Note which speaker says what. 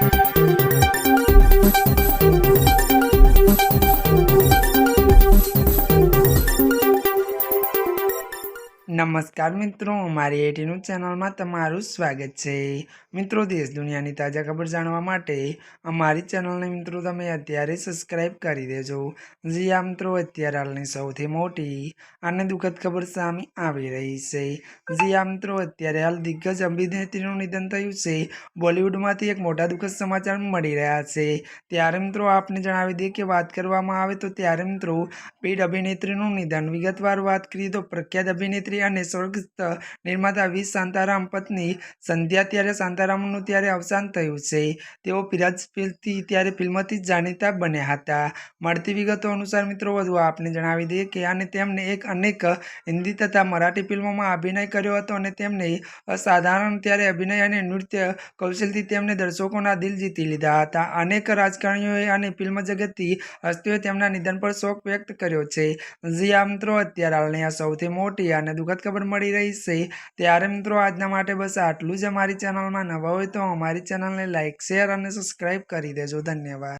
Speaker 1: Thank you. નમસ્કાર મિત્રો, મારી એટીનું ચેનલમાં તમારું સ્વાગત છે. મિત્રો, દેશ દુનિયાની તાજા ખબર જાણવા માટે અમારી ચેનલને મિત્રો તમે અત્યારે સબસ્ક્રાઈબ કરી દેજો. જી આ મિત્રો, અત્યારે હાલની સૌથી મોટી અને દુઃખદ ખબર સામે આવી રહી છે. જી આ મિત્રો, અત્યારે હાલ દિગ્ગજ અભિનેત્રીનું નિધન થયું છે. બોલિવૂડમાંથી એક મોટા દુઃખદ સમાચાર મળી રહ્યા છે. ત્યારે મિત્રો, આપને જણાવી દઈએ કે વાત કરવામાં આવે તો ત્યારે મિત્રો પીઢ અભિનેત્રીનું નિધન વિગતવાર વાત કરીએ તો પ્રખ્યાત અભિનેત્રી અને સ્વર્ગસ્થ નિર્માતા વી. શાંતારામ પત્ની સંધ્યા ત્યારે શાંતારામનું ત્યારે અવસાન થયું છે. તેઓ પિરાજ ફિલ્મથી ત્યારે ફિલ્મથી જ જાણીતા બન્યા હતા. મળતી વિગતો અનુસાર મિત્રો, વધુ આપને જણાવી દઈએ કે અને તેમને એક અનેક હિન્દી તથા મરાઠી ફિલ્મોમાં અભિનય કર્યો હતો અને તેમને અસાધારણ ત્યારે અભિનય અને નૃત્ય કૌશલથી તેમને દર્શકોના દિલ જીતી લીધા હતા. અનેક રાજકારણીઓએ અને ફિલ્મ જગતથી હસ્તીઓએ તેમના નિધન પર શોક વ્યક્ત કર્યો છે. જી આ મિત્રો, અત્યારે હાલની આ સૌથી મોટી અને દુઃખદ ખબર મળી રહી છે. ત્યારે મિત્રો, આજના માટે બસ આટલું જ. અમારી ચેનલમાં નવા હોય તો અમારી ચેનલને લાઇક શેર અને સબસ્ક્રાઈબ કરી દેજો. ધન્યવાદ.